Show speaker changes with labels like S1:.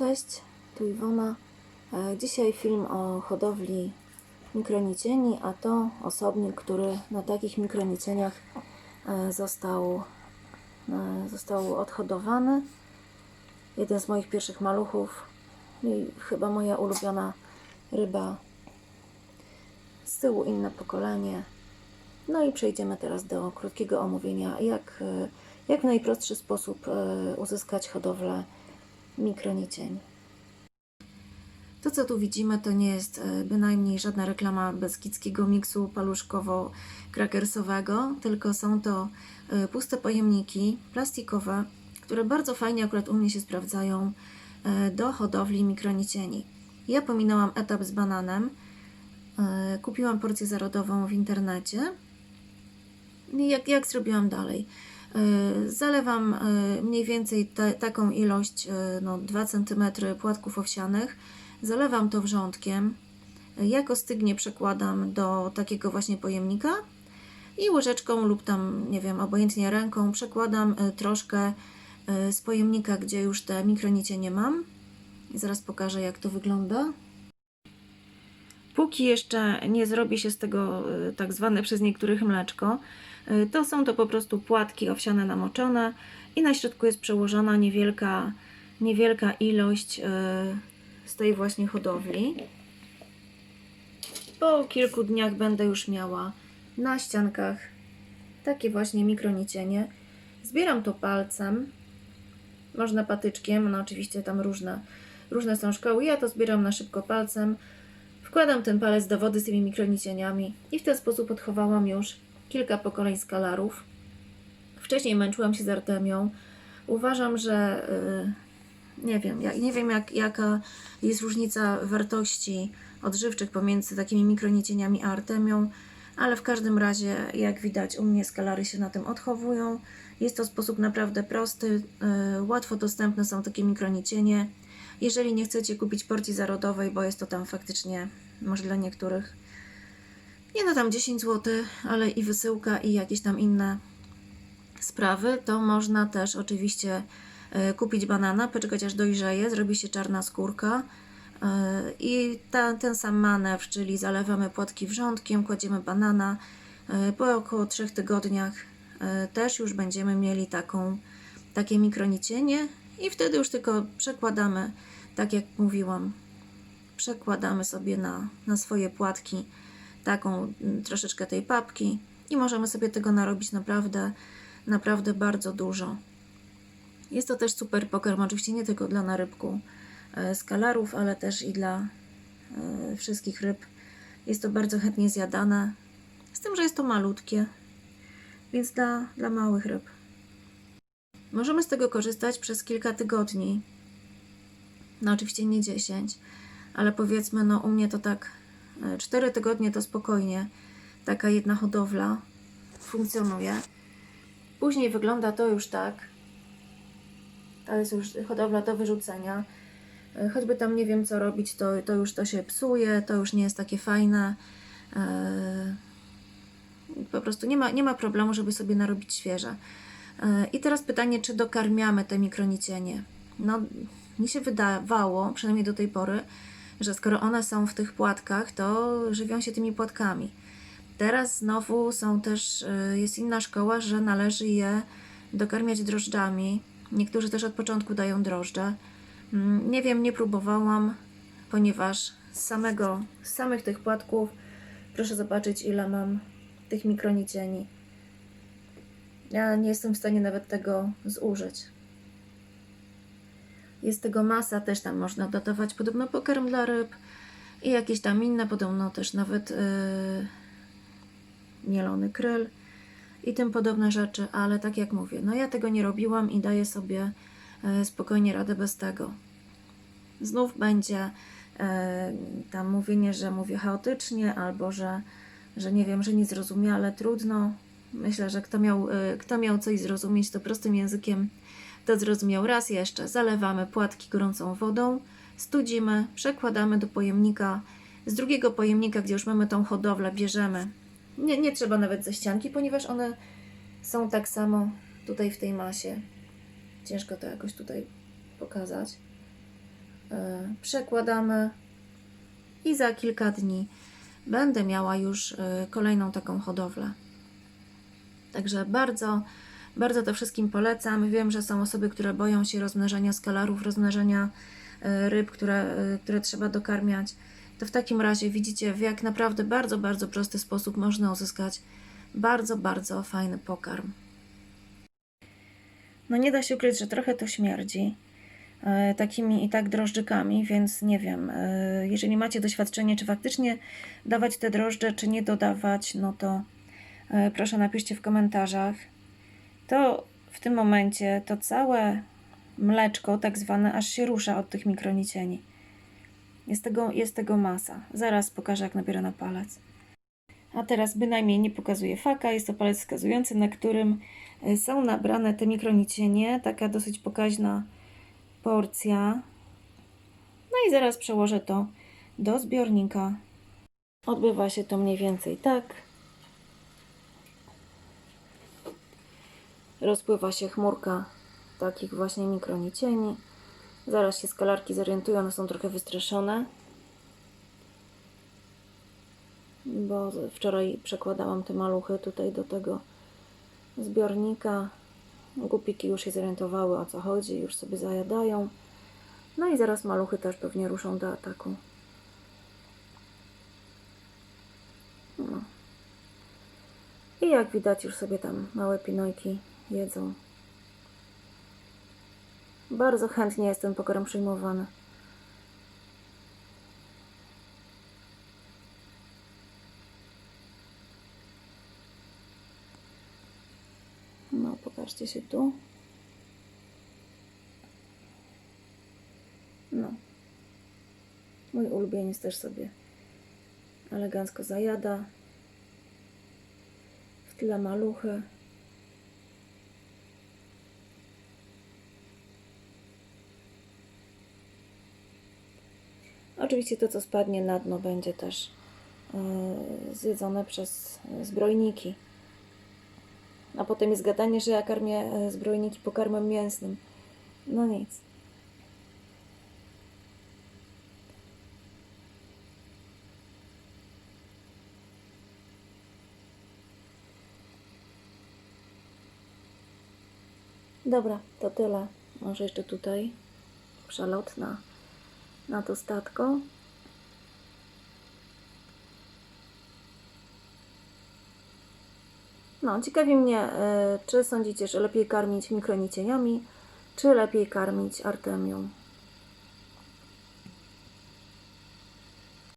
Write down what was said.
S1: Cześć, tu Iwona. E, Dzisiaj film o hodowli mikronicieni, a to osobnik, który na takich mikronicieniach e, został, e, został odhodowany. Jeden z moich pierwszych maluchów i chyba moja ulubiona ryba. Z tyłu inne pokolenie. No i przejdziemy teraz do krótkiego omówienia, jak, jak w najprostszy sposób uzyskać hodowlę mikronicień. To, co tu widzimy, to nie jest e, bynajmniej żadna reklama beskidzkiego miksu paluszkowo-krakersowego, tylko są to e, puste pojemniki plastikowe, które bardzo fajnie akurat u mnie się sprawdzają e, do hodowli mikronicieni. Ja pominęłam etap z bananem, kupiłam porcję zarodową w internecie. Jak, jak zrobiłam dalej? E, Zalewam e, mniej więcej te, taką ilość, e, no 2 cm płatków owsianych. Zalewam to wrzątkiem. E, Jak ostygnie przekładam do takiego właśnie pojemnika i łyżeczką lub tam, nie wiem, obojętnie ręką przekładam troszkę z pojemnika, gdzie już te mikronicie nie mam. Zaraz pokażę, jak to wygląda. Póki jeszcze nie zrobi się z tego y, tak zwane przez niektórych mleczko, y, to są to po prostu płatki owsiane namoczone i na środku jest przełożona niewielka, niewielka ilość y, z tej właśnie hodowli. Po kilku dniach będę już miała na ściankach takie właśnie mikronicienie. Zbieram to palcem, można patyczkiem, no oczywiście tam różne, różne są szkoły. Ja to zbieram na szybko palcem. Wkładam ten palec do wody z tymi mikronicieniami i w ten sposób odchowałam już kilka pokoleń skalarów. Wcześniej męczyłam się z artemią. Uważam, że yy, nie wiem, nie wiem jak, jaka jest różnica wartości odżywczych pomiędzy takimi mikronicieniami a artemią, ale w każdym razie, jak widać, u mnie skalary się na tym odchowują. Jest to sposób naprawdę prosty, yy, łatwo dostępne są takie mikronicienie. Jeżeli nie chcecie kupić porcji zarodowej, bo jest to tam faktycznie, może dla niektórych, nie no tam 10 zł, ale i wysyłka i jakieś tam inne sprawy, to można też oczywiście e, kupić banana, poczekać aż dojrzeje, zrobi się czarna skórka e, i ta, ten sam manewr, czyli zalewamy płatki wrzątkiem, kładziemy banana, e, po około 3 tygodniach też już będziemy mieli taką, takie mikronicienie i wtedy już tylko przekładamy, tak jak mówiłam, przekładamy sobie na, na swoje płatki taką mm, troszeczkę tej papki i możemy sobie tego narobić naprawdę, naprawdę bardzo dużo. Jest to też super pokarm, oczywiście nie tylko dla narybku e, skalarów, ale też i dla e, wszystkich ryb. Jest to bardzo chętnie zjadane, z tym, że jest to malutkie, więc dla, dla małych ryb. Możemy z tego korzystać przez kilka tygodni. No oczywiście nie 10, ale powiedzmy, no u mnie to tak 4 tygodnie to spokojnie taka jedna hodowla funkcjonuje. Później wygląda to już tak. To jest już hodowla do wyrzucenia. E, Choćby tam nie wiem co robić, to, to już to się psuje, to już nie jest takie fajne. E, Po prostu nie ma, nie ma problemu, żeby sobie narobić świeże. E, I teraz pytanie, czy dokarmiamy te mikronicienie? No, mi się wydawało, przynajmniej do tej pory, że skoro one są w tych płatkach, to żywią się tymi płatkami. Teraz znowu są też, y, jest inna szkoła, że należy je dokarmiać drożdżami. Niektórzy też od początku dają drożdże. Mm, Nie wiem, nie próbowałam, ponieważ z, samego, z samych tych płatków proszę zobaczyć, ile mam tych mikronicieni. Ja nie jestem w stanie nawet tego zużyć. Jest tego masa, też tam można dodawać podobno pokarm dla ryb i jakieś tam inne, podobno też nawet yy, mielony kryl i tym podobne rzeczy, ale tak jak mówię, no ja tego nie robiłam i daję sobie yy, spokojnie radę bez tego. Znów będzie yy, tam mówienie, że mówię chaotycznie albo że, że nie wiem, że niezrozumiale, trudno. Myślę, że kto miał, yy, kto miał coś zrozumieć, to prostym językiem to zrozumiał raz jeszcze. Zalewamy płatki gorącą wodą, studzimy, przekładamy do pojemnika. Z drugiego pojemnika, gdzie już mamy tą hodowlę, bierzemy. Nie, nie trzeba nawet ze ścianki, ponieważ one są tak samo tutaj w tej masie. Ciężko to jakoś tutaj pokazać. e, przekładamy i za kilka dni będę miała już e, kolejną taką hodowlę. Także bardzo, bardzo to wszystkim polecam. Wiem, że są osoby, które boją się rozmnażania skalarów, rozmnażania e, ryb, które, e, które trzeba dokarmiać. To w takim razie widzicie, w jak naprawdę bardzo, bardzo prosty sposób można uzyskać bardzo, bardzo fajny pokarm. No nie da się ukryć, że trochę to śmierdzi e, takimi i tak drożdżykami, więc nie wiem, jeżeli macie doświadczenie, czy faktycznie dawać te drożdże, czy nie dodawać, no to proszę napiszcie w komentarzach. To w tym momencie to całe mleczko, tak zwane, aż się rusza od tych mikronicieni. Jest tego, jest tego masa. Zaraz pokażę, jak nabiera na palec. A teraz bynajmniej nie pokazuje faka. Jest to palec wskazujący, na którym y, są nabrane te mikronicienie. Taka dosyć pokaźna porcja. No i zaraz przełożę to do zbiornika. Odbywa się to mniej więcej tak. Rozpływa się chmurka takich właśnie mikronicieni. Zaraz się skalarki zorientują, one są trochę wystraszone. Bo wczoraj przekładałam te maluchy tutaj do tego zbiornika. Głupiki już się zorientowały o co chodzi, już sobie zajadają. No i zaraz maluchy też pewnie ruszą do ataku. No. I jak widać już sobie tam małe pinojki jedzą. Bardzo chętnie jest ten pokarm przyjmowany. No, pokażcie się tu. No. Mój ulubieniec też sobie elegancko zajada. W tle maluchy. Oczywiście to, co spadnie na dno, będzie też yy, zjedzone przez e, zbrojniki. A potem jest gadanie, że ja karmię e, zbrojniki pokarmem mięsnym. No nic. Dobra, to tyle. Może jeszcze tutaj przelot na, na to statko. No, ciekawi mnie, y, czy sądzicie, że lepiej karmić mikronicieniami, czy lepiej karmić artemią.